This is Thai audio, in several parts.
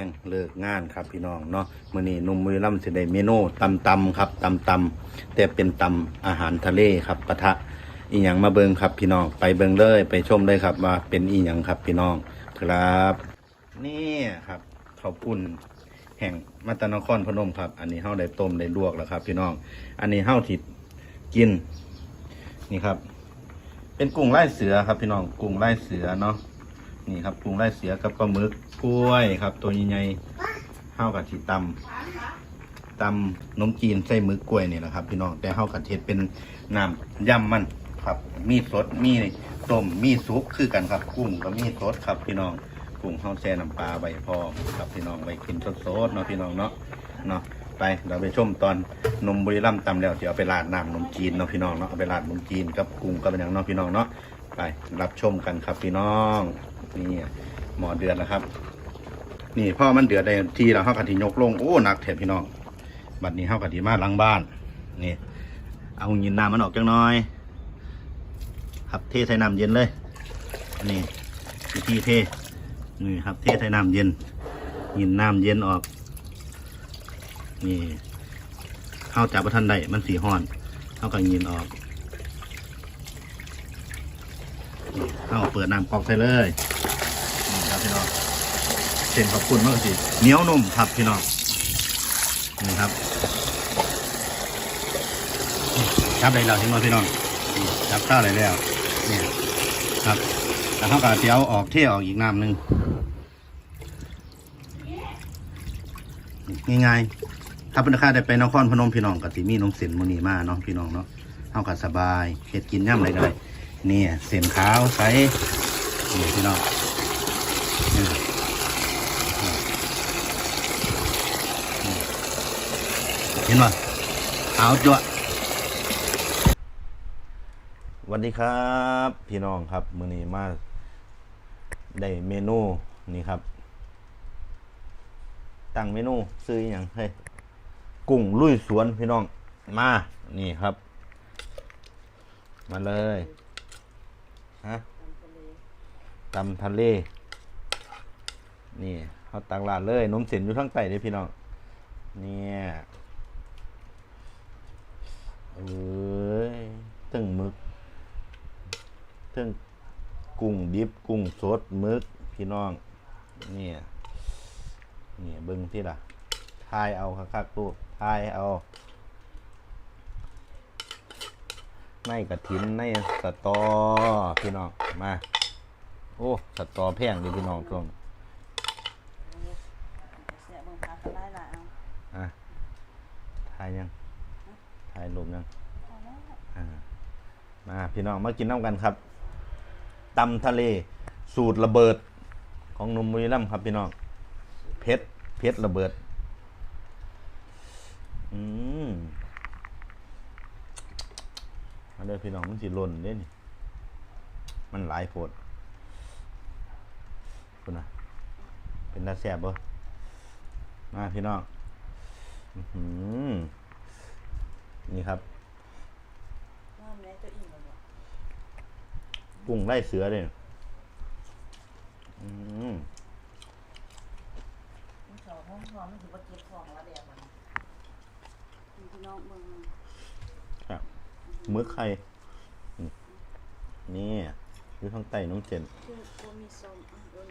รงเลิกงานครับพี่น้องเนาะมื้อนี้นุ่มมือล่ำสิได้เมนูตำตำครับตำตำแต่เป็นตำอาหารทะเลครับปะทะอีหยังมาเบิงครับพี่น้องไปเบิงเลย ไปชมเลยครับว่าเป็นอีหยังครับพี่น้องครับ นี่ครับข้าวปุ้นแห่งมัตนครพนมครับ อันนี้เฮาได้ต้มได้ลวกแล้วครับ พี่น้อง อันนี้เฮาที่กิน นี่ครับ เป็นกุ้งไล่เสือครับ พี่น้องกุ้งไล่เสือเนาะนี่ครับกุ้งไล่เสือกับปลาหมึก กล้วยครับ ตัวใหญ่ๆเฮากับที่ตำตำนมจีนใส่มึกกล้วยนี่แหละครับ พี่น้องแต่เฮากับเทศเป็นน้ำยำมันครับ มีสดมีต้มมีซุปคือกันครับกุ้งก็มีสดครับ พี่น้องกุ้งเฮาแช่น้ำปลาไว้พร้อมครับพี่น้องไว้กินสดๆเนาะพี่น้องเนาะเนาะไปเราไปชมตอนนมบุรีรัมตำแล้วเดี๋ยวเอาไปราดน้ำนมจีนเนาะพี่น้องเนาะเอาไปราดนมจีนกับกุ้งกับอย่างเนาะพี่น้องเนาะไปรับชมกันครับพี่น้องนี่หมอเดือดแล้วครับ นี่พ่อมันเดือดได้ทีแล้วเฮากะทิยกลงโอ้หนักแถบพี่น้องบัดนี้เฮากะทิมาหลังบ้านนี่เอายินน้ำมันออกจังน้อยครับเทใส่น้ำเย็นเลยนี่วิธีเทนี่ครับเทใส่น้ำเย็นยินน้ำเย็นออก นี่เข้าจับประทันได้มันสีห้อนเข้ากับยินออกนี่เข้าเปิดน้ำกอกใส่เลยนี่ครับพี่น้อง ส้นขอบคุณมากสิเหนียวนุ่มครับพี่น้องนี่ครับจับได้แล้วใช่ไหมพี่น้องนี่จับข้าวได้แล้วเนี่ยครับแล้วเขาก็เดี๋ยวออกเที่ยวออกอีกน้ำหนึ่งง่ายๆถ้าเป็นข้าได้ไปนครพนมพี่น้องกับสิมีนมเส้นมือนีมาเนาะพี่น้องเนาะเอากัสบายเห็ดกินย่ำอะไรได้เนี่ยเส้นขาวใสนี่พี่น้องนี่นี่เห็นป่ะขาจั่วะวัสดีครับ พี่น้องครับมือนี้มาได้เมนูนี่ครับ ตั้งเมนูซื้ออย่างเฮ้ยกุ้งลุยสวนพี่น้องมา นี่ครับ มาเลยฮะตำทะเล นี่เขาตักลาดเลยนมเส้นอยู่ข้างใต้เด้อพี่น้องเนี่ย เอ้ยตึงมึกตึงกุ้งดิบกุ้งสดมึกพี่น้องเนี่ยนี่เบิ้งที่ล่ะทายเอาคักๆตู้ทายเอาในกระถินในสตอพี่น้องมาโอ้สตอแพงดิพี่น้องช่วงเสียบังคับได้ละเอาอะทายยัง ทายรูปยังอ่ามาพี่น้องมากินน้ำกันครับตำทะเลสูตรระเบิดของนุมมุยล่ำครับพี่น้องเพชรเพชรระเบิด อืมมาเด้อพี่น้องมันสิหล่นเด้นี่มันหลายโพดคุณนะเป็นตาแสบบ่มาพี่น้อง อื้อหือ นี่ครับว่ามันได้ตัวอิ่มแล้วเนี่ยกุ้งไล่เสือเลยอืมมันสองห้องพร้อมมันถือว่าเก็บของแล้วเดี๋ยวมันมีพี่น้องเมืองครับมือไข่อืมนี่อยู่ข้างใต้น้องเจนคือว่ามีส้มอะโดน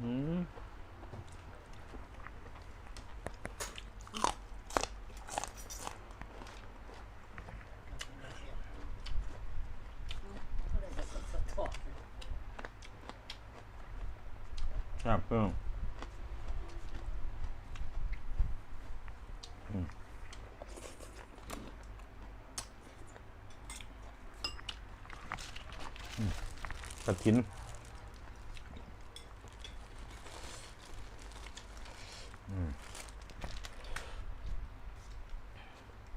อืม เขาเลยจะสดสดถอด ครับเพิ่มอืมอืมกระถินอืม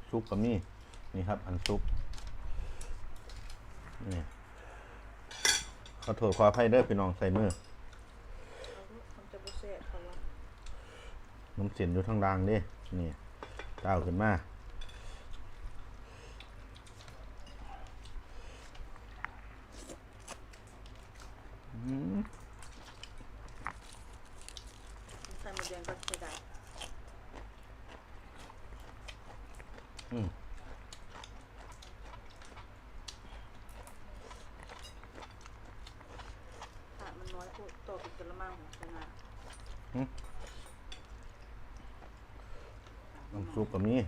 ซุปก็มีนี่ครับ อันซุปนี่ขอโทษขออภัยเด้อพี่น้องใส่มือ น้ำเสียนอยู่ทางดังดินี่เต้าขึ้นมาใส่หมอืมงก็ใช้ได้อืมมันน้อยตัวเป็นกระมังใช่อืม ซุปกับนี้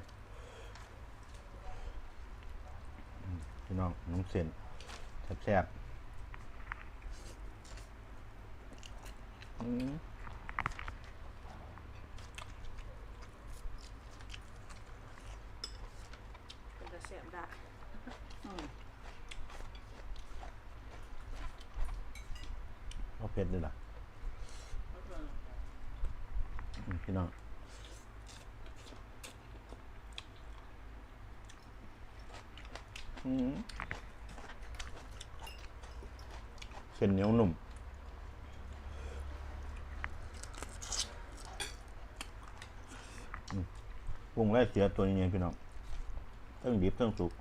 อืมพี่น้องน้ำเส้นแซ่บๆอืมเป็นกระเสียมได้อืมเอาเผ็ดด้วยล่ะแล้วก็อืมพี่น้องอืม เส้นเหนียวนุ่มอืมปรุงแรกเสียตัวนี้พี่น้องเทั้งดิบเทั้งสุก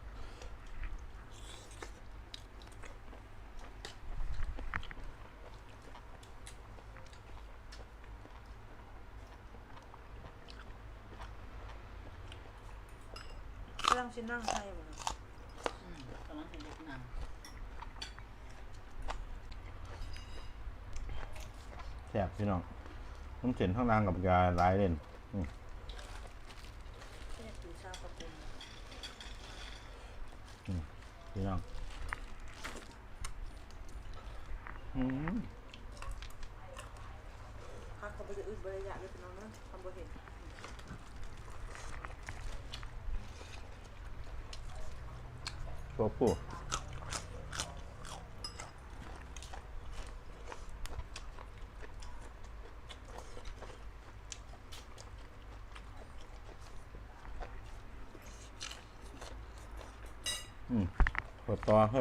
กำลังชินั่งให้หมดเลย อืมกำลังจะเด็กหนัง แซ่บพี่น้องน้ำเส้นข้างล่างกับยาหลายเล่นแค่ตีชาปะปุนพี่น้องอืมพักเขาไปจะอึดบริยะเลยเป็นน้องนะทำบ่เห็นตัวผู้อืมปวดต่ อเ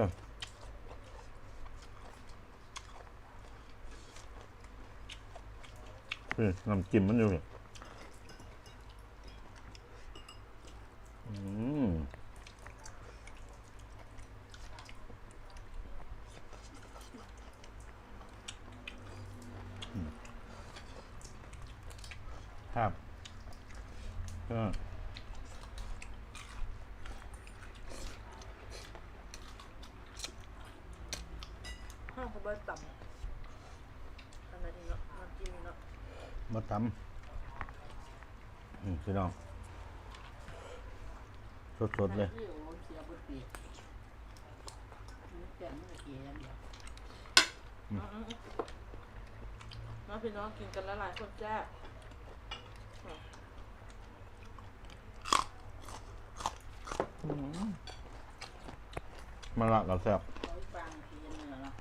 ฮ้ยน้ำจิ้มมันอยู่เนี่ยม ครับก็ ห้องเขาบ่ต่ำอันนั้นนี่เนาะน้ำจิ้มนี่เนาะ มาทำอืมพี่น้องสดๆเลยที่โอ้เสียบุตรีมันแก่มันก็เกลียอย่างเดียวอืมๆน้องพี่น้องกินกันละหลายคนแจ้บมาละเราแซ่บอือละ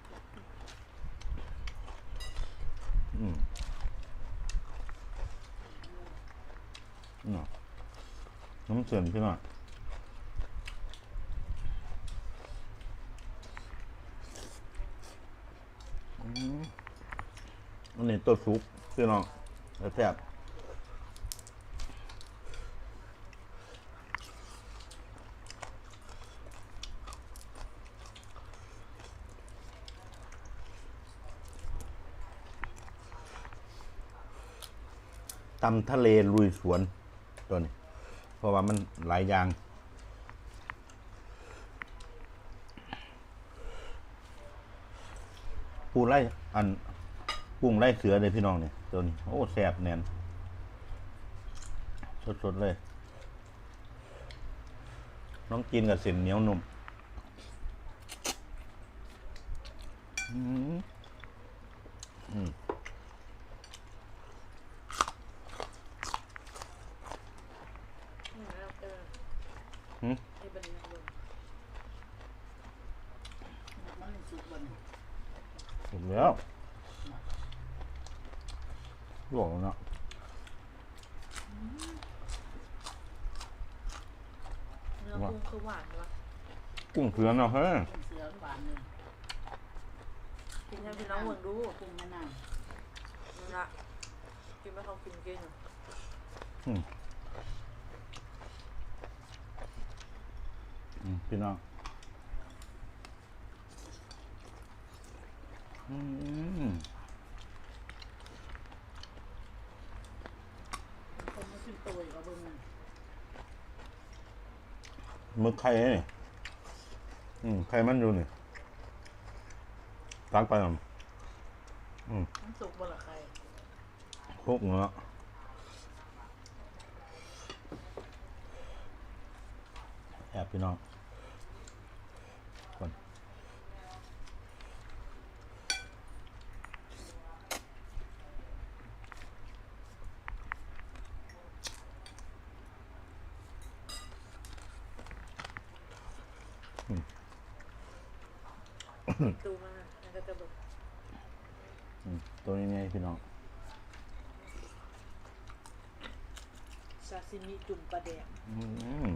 อืมอืม น้ำเสื่อมพี่น้องอืมอันนี้ตัวซุปพี่น้องแซ่บตำทะเลลุยสวนตัวนี้ เพราะว่ามันหลายอย่าง ปูไล่อันกุ้งไล่เสือเลยพี่น้องเนี่ยตัวนี้โอ้แสบแน่นสดๆเลย น้องกินกับเส้นเหนียวนุ่มอืมอืม นี่แล้วเออ หืมไอ้บันนี้เลยมันสุกบนถูกแล้วลวกแล้วเนาะเนื้อกุ้งคือหวานใช่ปะกุ้งเผือนเนาะเฮ้ยเป็นเสือหวานเลยกินให้พี่น้องเมืองดูกุ้งแม่น้นี่ละกินไม่เขากินกินอืมอืม พี่น้องอืมำคนมาขึ้นตัวอีกเอาเบิ่งมันมึกไข่นี่อืมไข่มันอยู่นี่ตักไปอะอืมมันสุกบนละใครพวกเนาะแอบพี่น้อง ตูมามันก็จะแบบอืมตัวนี้ไงพี่น้องซาซิมิจุ่มปลาแดงอืม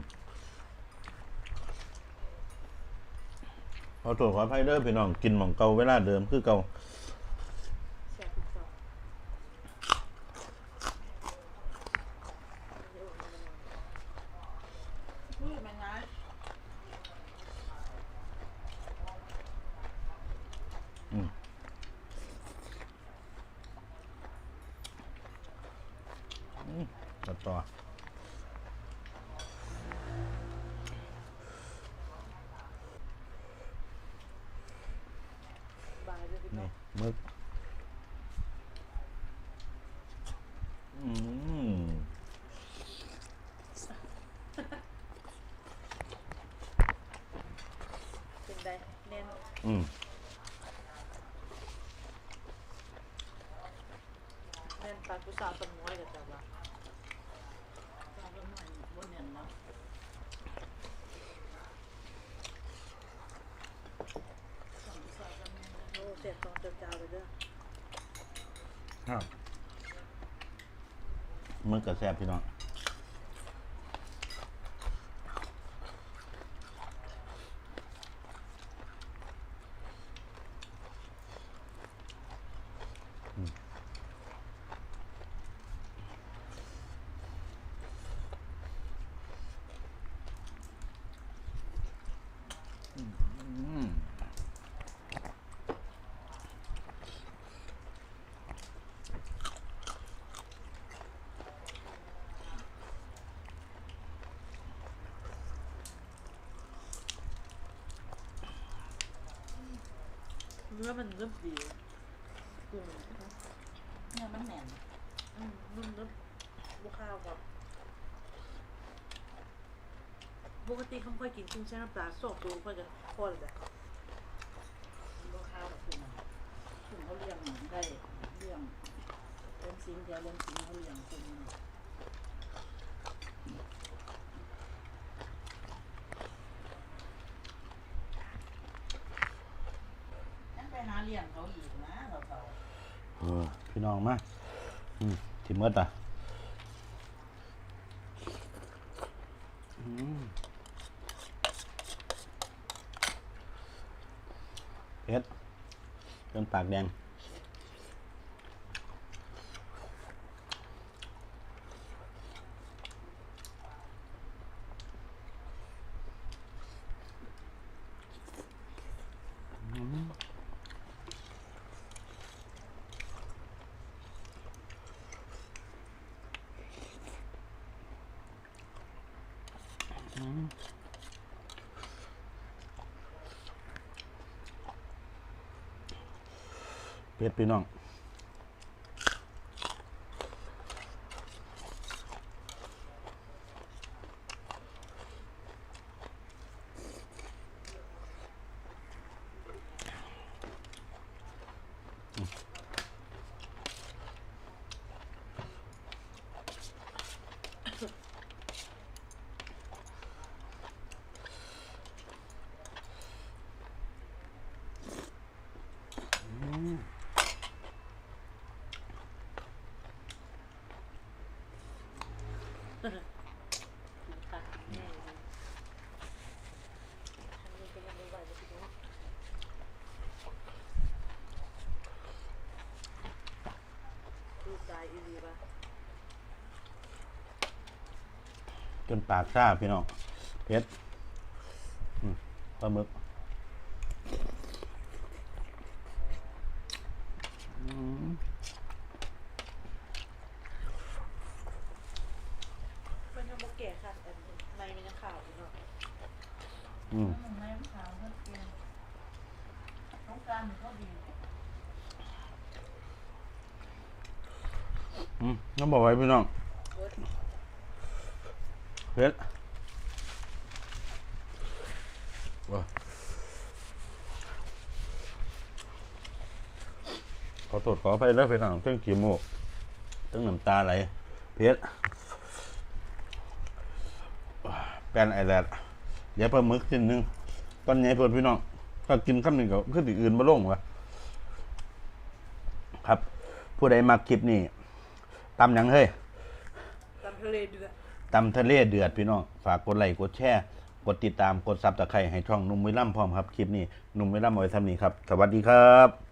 ขอโทษขออภัยเด้อพี่น้องกินหม่องเก่าเวลาเดิมคือเก่า แซ่บทุกอย่างเดี๋ยวมันจะมา อุ้ยแม่งไง อืมอืมตัดต่อ บายด้วยพี่ น้อนี่งมึก อืม เป็นไดแน่น อืม แน่นปลากุสาตำน้อยกับจับละ ตาเป็นหน่อยบนเนี่ยเนาะสองสามกันเนี่ย โอ้เสียตองเจ้าเจ้าไปเด้อ ครับมึกกับแซ่บพี่น้อง อืม เนื้อมันนุ่มดีกุ้งเนี่ยมันแน่นอืมนุ่มนุ่มบุข้าวกับปกติเขาค่อยกินกุ้งแช่น้ำปลาสดตัวค่อยจะข้นเลยบ่ข้าวแบบคุณคุณเขาเลี้ยงได้เลี้ยงเลี้ยงสิงเดียวเลี้ยงสิงเขาเลี้ยงคุณยังไปหาเลี้ยงเขาอีกนะเราเขา เออ พี่น้องมาอืมทิมเมดอะอืมเผ็ดจนปากแดง เผ็ดพี่น้อง กินผักแน่เลยฉันนี่ก็ยังไม่ไหวเลยพี่น้องดูใจนปากซ่าพี่น้องเผ็ดอืมปลาหมึกอืม มันยังโมแก่ค่ะแต่ในมันยังขาวอยู่เนาะ อืม มันไม่ขาวเขาเองต้องการเขาดี อืม น้องบอกไว้พี่น้องเบิดเผ็ดว้าขอโทษขอไปแล้วพี่น้องเรื่องขี้มูกเรื่องน้ำตาไหลเผ็ดแป้นไอแลดเดี๋ยวปลาหมึกชิ้นหนึง ตอนใหญ่เพิ่นพี่น้องถ้ากินคำหนึ่งก็ขึ้นอีกอื่นมาลงวะครับ ผู้ใดมาคลิปนี้ ตำหยังเฮ้ยตำทะเลเดือดตำทะเลเดือดพี่น้องฝากกดไลค์กดแชร์กดติดตามกดซับตะไคร้ให้ช่องหนุ่มวิลล่ำพร้อมครับ คลิปนี้หนุ่มวิลล่ำเอาไว้ทำนี้ครับ สวัสดีครับ